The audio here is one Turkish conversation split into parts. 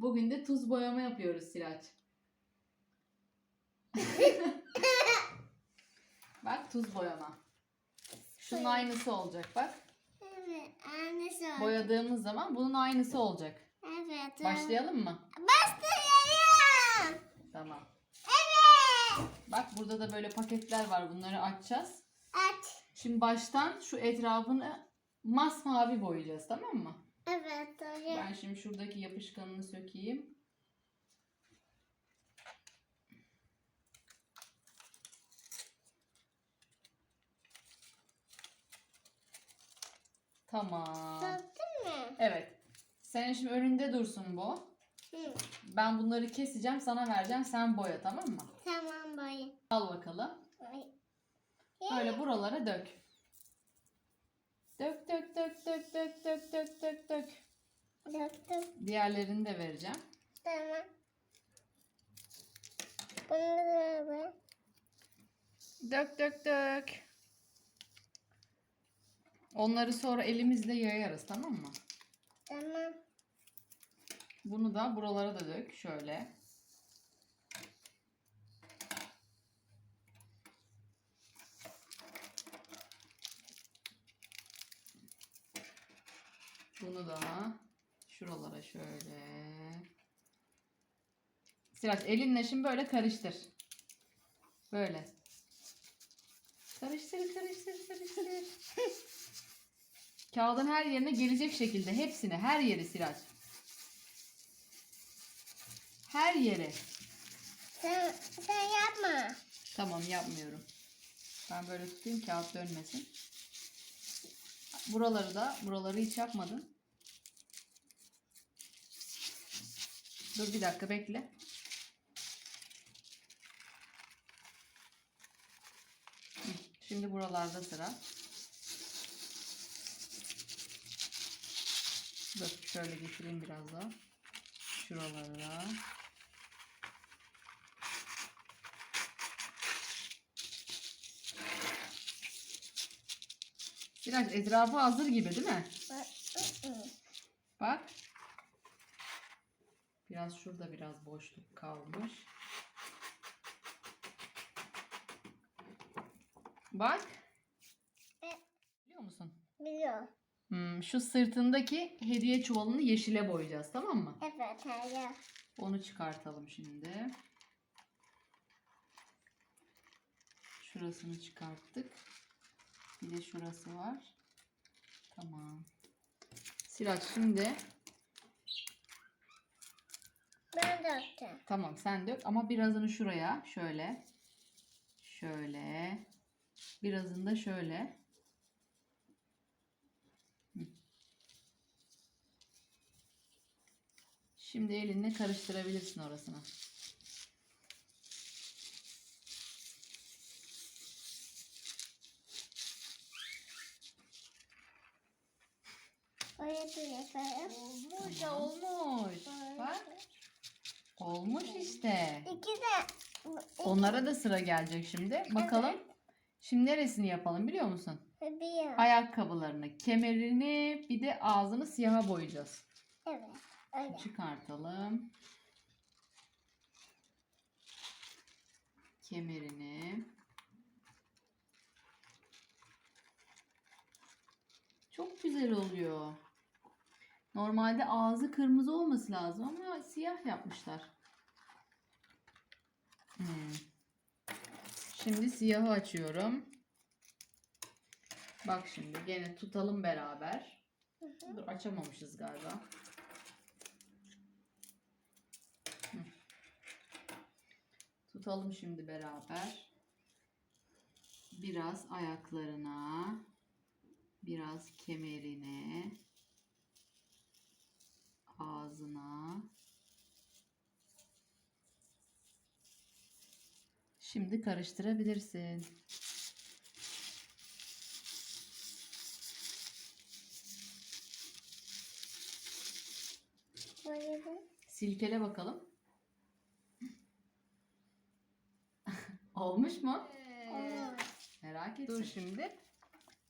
Bugün de tuz boyama yapıyoruz Siraç. bak tuz boyama. Şunun aynısı olacak bak. Evet, annesi Boyadığımız zaman bunun aynısı olacak. Evet. Başlayalım mı? Başlayalım. Tamam. Evet. Bak burada da böyle paketler var. Bunları açacağız. Aç. Şimdi baştan şu etrafını masmavi boyayacağız tamam mı? Evet, doğru. Ben şimdi şuradaki yapışkanını sökeyim. Tamam. Söktün mü? Evet. Sen şimdi önünde dursun bu. Hı. Ben bunları keseceğim, sana vereceğim. Sen boya tamam mı? Tamam boy. Al bakalım. Boy. Böyle buralara dök. Dök dök dök dök dök dök dök dök dök. Döktüm. Diğerlerini de vereceğim. Tamam. Bunu da ver. Dök dök dök. Onları sonra elimizle yayarız tamam mı? Tamam. Bunu da buralara da dök şöyle. Bunu da şuralara şöyle. Siraç elinle şimdi böyle karıştır. Böyle. Karıştır, karıştır, karıştır. Kağıdın her yerine gelecek şekilde hepsine, her yeri Siraç. Her yere. Sen, sen yapma. Tamam yapmıyorum. Ben böyle tutayım kağıt dönmesin. Buraları da, buraları hiç yapmadın. Dur bir dakika bekle. Şimdi buralarda sıra. Dur şöyle getireyim biraz daha. Şuralara. Biraz etrafı hazır gibi değil mi? Bak. Biraz şurada biraz boşluk kalmış. Bak. E. Biliyor musun? Biliyor. Hmm, şu sırtındaki hediye çuvalını yeşile boyayacağız tamam mı? Evet, hayır. Onu çıkartalım şimdi. Şurasını çıkarttık. Bir de şurası var. Tamam. Siraç şimdi Ben döktüm. tamam sen dök ama birazını şuraya şöyle. Şöyle. Birazını da şöyle. Şimdi elinle karıştırabilirsin orasını. Olmuş, olmuş. Bak, olmuş işte. İki de. Onlara da sıra gelecek şimdi. Bakalım. Şimdi neresini yapalım biliyor musun? Bir. Ayakkabılarını, kemerini, bir de ağzını siyaha boyayacağız. Evet. Öyle. Çıkartalım. Kemerini. Çok güzel oluyor. Normalde ağzı kırmızı olması lazım ama siyah yapmışlar. Hmm. Şimdi siyahı açıyorum. Bak şimdi gene tutalım beraber. Dur açamamışız galiba. Hı. Tutalım şimdi beraber. Biraz ayaklarına, biraz kemerine, ağzına. Şimdi karıştırabilirsin. Silkele bakalım. Olmuş mu? Olmuş. Merak ettim. Dur şimdi.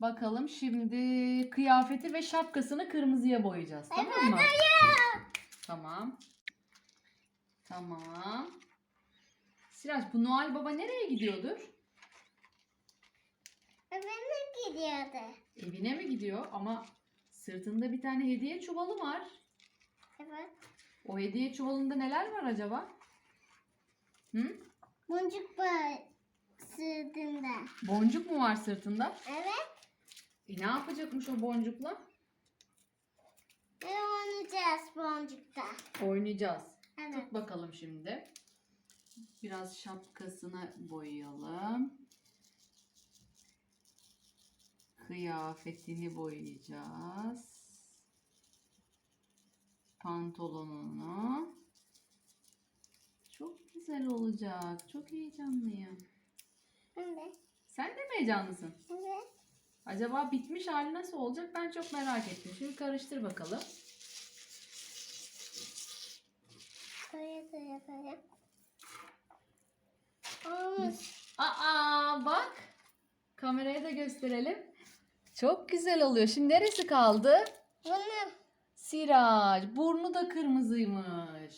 Bakalım şimdi kıyafeti ve şapkasını kırmızıya boyayacağız. Tamam mı? Tamam. Tamam. Siraç bu Noel Baba nereye gidiyordur? Öbürüne gidiyordu. Evine mi gidiyor? Ama sırtında bir tane hediye çuvalı var. Evet. O hediye çuvalında neler var acaba? Hı? Boncuk var sırtında. Boncuk mu var sırtında? Evet. E ne yapacakmış o boncukla? Ve oynayacağız boncukta. Oynayacağız. Evet. Tut bakalım şimdi. Biraz şapkasını boyayalım. Kıyafetini boyayacağız. Pantolonunu. Çok güzel olacak. Çok heyecanlıyım. Evet. Sen de mi heyecanlısın? Evet. Acaba bitmiş hali nasıl olacak? Ben çok merak ettim. Şimdi karıştır bakalım. Böyle de yapalım. Olmuş. Aa bak. Kameraya da gösterelim. Çok güzel oluyor. Şimdi neresi kaldı? Bunu Sirac. Burnu da kırmızıymış.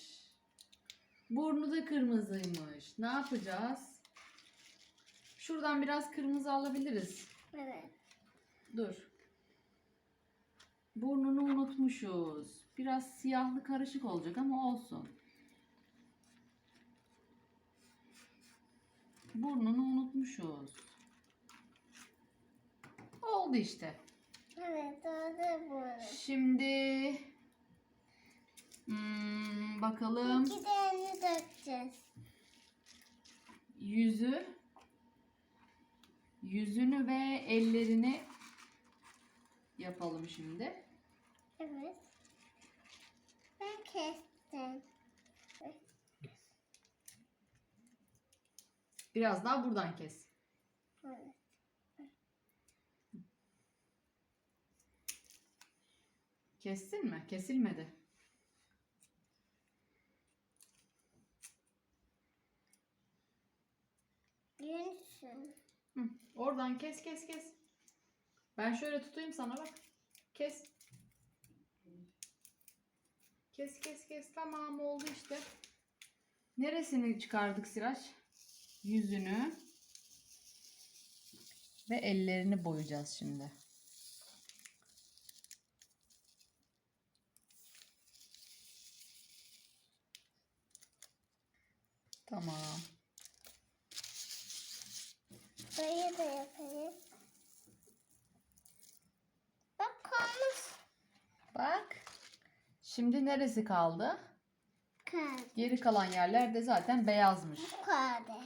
Burnu da kırmızıymış. Ne yapacağız? Şuradan biraz kırmızı alabiliriz. evet. Dur. Burnunu unutmuşuz. Biraz siyahlı karışık olacak ama olsun. Burnunu unutmuşuz. Oldu işte. Evet orada bu. Şimdi hmm, bakalım İki tane dökeceğiz. yüzü yüzünü ve ellerini yapalım şimdi. Evet. Ben kestim. Biraz daha buradan kes. Evet. Kestin mi? Kesilmedi. Hı, oradan kes kes kes. Ben şöyle tutayım sana bak. Kes. Kes kes kes. Tamam oldu işte. Neresini çıkardık Siraç? Yüzünü. Ve ellerini boyayacağız şimdi. Tamam. Böyle de yapayım. Bak olmuş. Bak. Şimdi neresi kaldı? Kade. Geri kalan yerler de zaten beyazmış. Bu kade.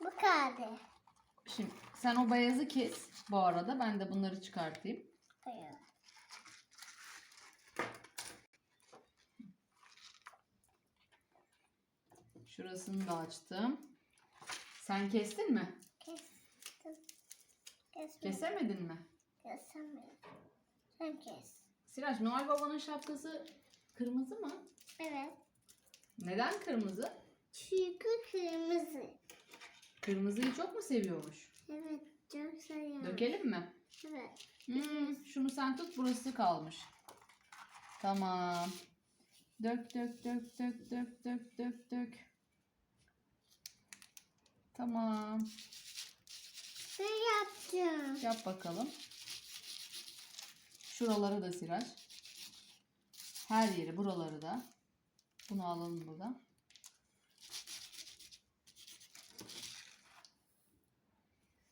Bu kade. Şimdi sen o beyazı kes bu arada. Ben de bunları çıkartayım. Böyle. Şurasını da açtım. Sen kestin mi? Kestim. Kesmedim. Kesemedin mi? Kesemedim. Sen kes. Siraç Noel Baba'nın şapkası kırmızı mı? Evet. Neden kırmızı? Çünkü kırmızı. Kırmızıyı çok mu seviyormuş? Evet. Çok seviyorum. Dökelim mi? Evet. Hmm, şunu sen tut burası kalmış. Tamam. Dök dök dök dök dök dök dök dök. Tamam. Ben yaptım. Yap bakalım. Şuraları da Siraç. Her yeri buraları da. Bunu alalım buradan.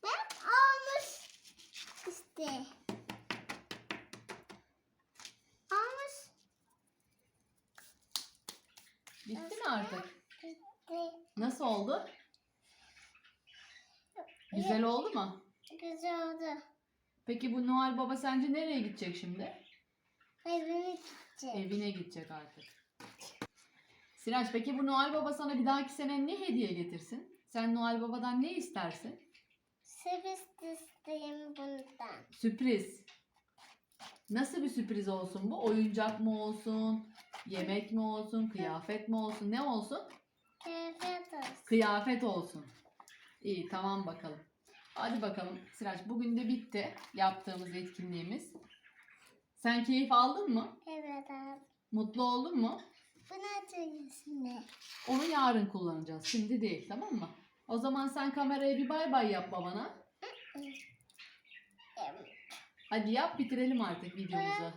Ben almış. İşte. Almış. Bitti mi artık? İşte. Nasıl oldu? Güzel oldu mu? Güzel oldu. Peki bu Noel Baba sence nereye gidecek şimdi? Evine gidecek. Evine gidecek artık. Siraç peki bu Noel Baba sana bir dahaki sene ne hediye getirsin? Sen Noel Baba'dan ne istersin? Sürpriz isteyeyim bundan. Sürpriz. Nasıl bir sürpriz olsun bu? Oyuncak mı olsun? Yemek mi olsun? Kıyafet mi olsun? Ne olsun? Kıyafet olsun. Kıyafet olsun. İyi tamam bakalım. Hadi bakalım Siraç bugün de bitti yaptığımız etkinliğimiz. Sen keyif aldın mı? Evet abi. Mutlu oldun mu? Bu ne açıyorsun Onu yarın kullanacağız. Şimdi değil tamam mı? O zaman sen kameraya bir bay bay yap babana. Hadi yap bitirelim artık videomuzu.